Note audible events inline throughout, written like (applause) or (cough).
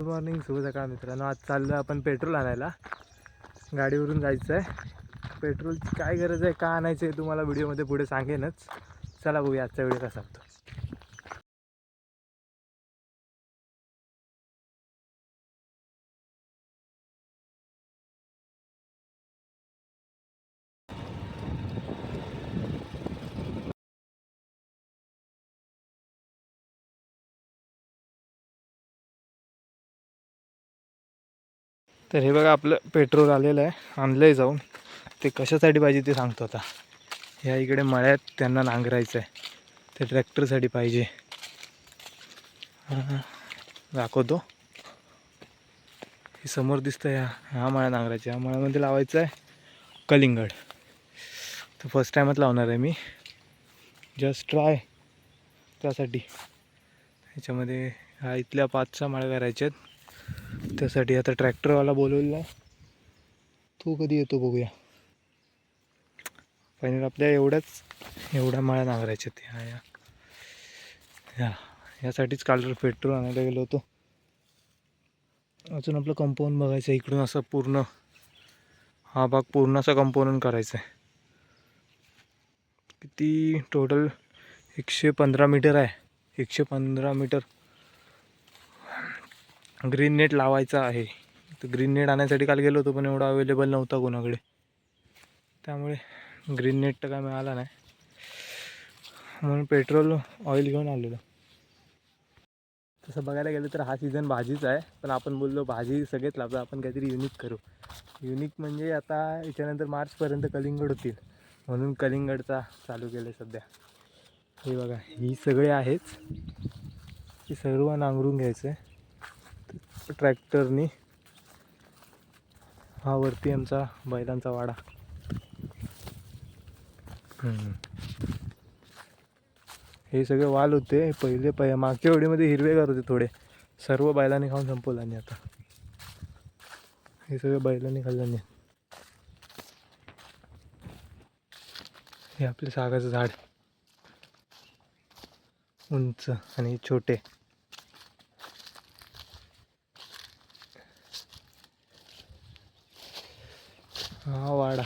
Good morning शुभ सकाळ मित्रांनो. आज चाललो आपण पेट्रोल आणायला. गाडीवरून जायचं आहे पेट्रोलची काय गरज आहे का आणायचं आहे तुम्हाला व्हिडिओमध्ये पुढे सांगेनच. चला बघूया आजचा व्हिडिओ कसा होतो. तर हे बघा आपलं पेट्रोल आलेलं आहे. आणलं आहे जाऊन. ते कशासाठी पाहिजे ते सांगतो आता. ह्या इकडे मळ्यात त्यांना नांगरायचं आहे ते ट्रॅक्टरसाठी पाहिजे. दाखवतो. हे समोर दिसतं ह्या ह्या मळ्या नांगरायच्या ह्या मळ्यामध्ये लावायचं आहे कलिंगड. तर फर्स्ट टाईमच लावणार आहे मी. जस्ट ट्राय त्यासाठी. ह्याच्यामध्ये ह्या इथल्या पाच सहा मळ्या करायच्या आहेत त्यासाठी आता ट्रॅक्टरवाला बोलवलेला तो कधी येतो बघूया. फायनल आपल्या एवढ्याच एवढ्या माळ्या नांगरायच्या त्या ह्या या. यासाठीच काल पेट्रोल आणायला गेलो होतो. अजून आपलं कंपाऊंड बघायचं आहे. इकडून असं पूर्ण हा भाग पूर्ण असा कंपाऊंड करायचा आहे. किती टोटल एकशे पंधरा मीटर आहे. एकशे पंधरा मीटर ग्रीन नेट लावायचा आहे. तर ग्रीन नेट आणण्यासाठी काल गेलो होतो पण एवढा अवेलेबल नव्हता कोणाकडे. त्यामुळे ग्रीन नेट तर काय मिळाला नाही. म्हणून पेट्रोल ऑइल घेऊन आलेलो. तसं बघायला गेलं तर हा सीझन भाजीचा आहे. पण आपण बोललो भाजी सगळेच लावतो आपण काहीतरी युनिक करू. युनिक म्हणजे आता याच्यानंतर मार्चपर्यंत कलिंगड होतील. म्हणून कलिंगडचा चालू केलं आहे सध्या. हे बघा ही सगळे आहेच. ही सर्व नांगरून घ्यायचं आहे ट्रॅक्टरनी हा वरती आमचा बैलांचा वाडा. हे सगळे वाल होते पहिले पहि मागच्या वेळीमध्ये हिरवेगार होते थोडे. सर्व बैलांनी खाऊन संपवलं आणि आता. हे सगळे बैलांनी खाल्लं नाही हे आपले सागाचं झाड. उंच आणि छोटे. हा वाडा.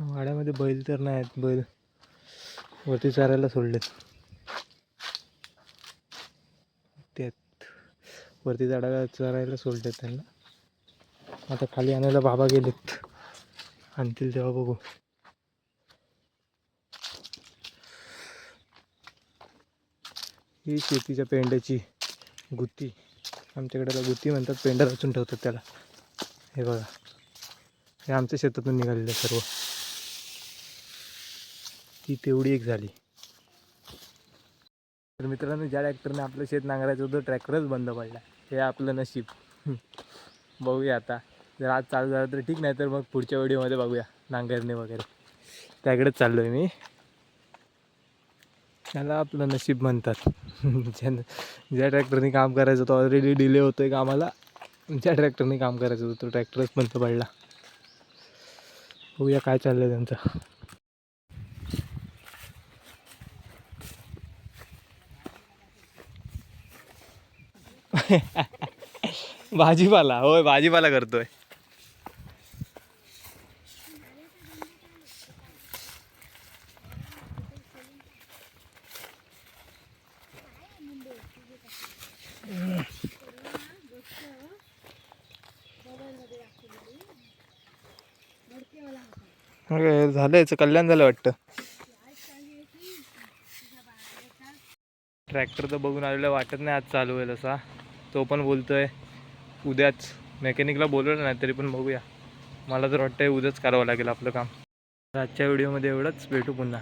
वाड्यामध्ये बैल तर नाही आहेत बैल वरती चारायला सोडलेत. त्यात वरती झाडाला चरायला सोडलेत त्यांना. आता खाली आणायला बाबा गेलेत. आणतील तेव्हा बघू. ही शेतीच्या पेंड्याची गुत्ती. आमच्याकडे त्याला गुत्ती म्हणतात पेंडा रचून ठेवतात त्याला. हे बघा. हे आमच्या शेतातून निघालेलं सर्व. ती तेवढी एक झाली. तर मित्रांनो ज्या ट्रॅक्टरने आपलं शेत नांगरायचं होतं ट्रॅक्टरच बंद पडला. हे आपलं नशीब. बघूया आता. जर आज चालू झालं तर ठीक नाही तर मग पुढच्या व्हिडिओमध्ये बघूया नांगरणे वगैरे. त्याकडेच चाललो आहे मी. त्याला आपलं नशीब म्हणतात. ज्या ज्या ट्रॅक्टरने काम करायचं होतं ऑलरेडी डिले होतो आहे कामाला. ज्या ट्रॅक्टरने काम करायचं होतं तो ट्रॅक्टरच बंद पडला. बघूया काय चाललं आहे त्यांचं. (laughs) भाजीपाला होय भाजीपाला करतोय. झालं याचं कल्याण झालं वाटतं. ट्रॅक्टर तर बघून आलेलं वाटत नाही आज चालू होईल असा. तो पण बोलतोय उद्याच मेकॅनिकला बोलवलं नाही तरी पण बघूया. मला तर वाटतंय उद्याच करावं लागेल आपलं काम. आजच्या व्हिडिओमध्ये एवढंच. भेटू पुन्हा.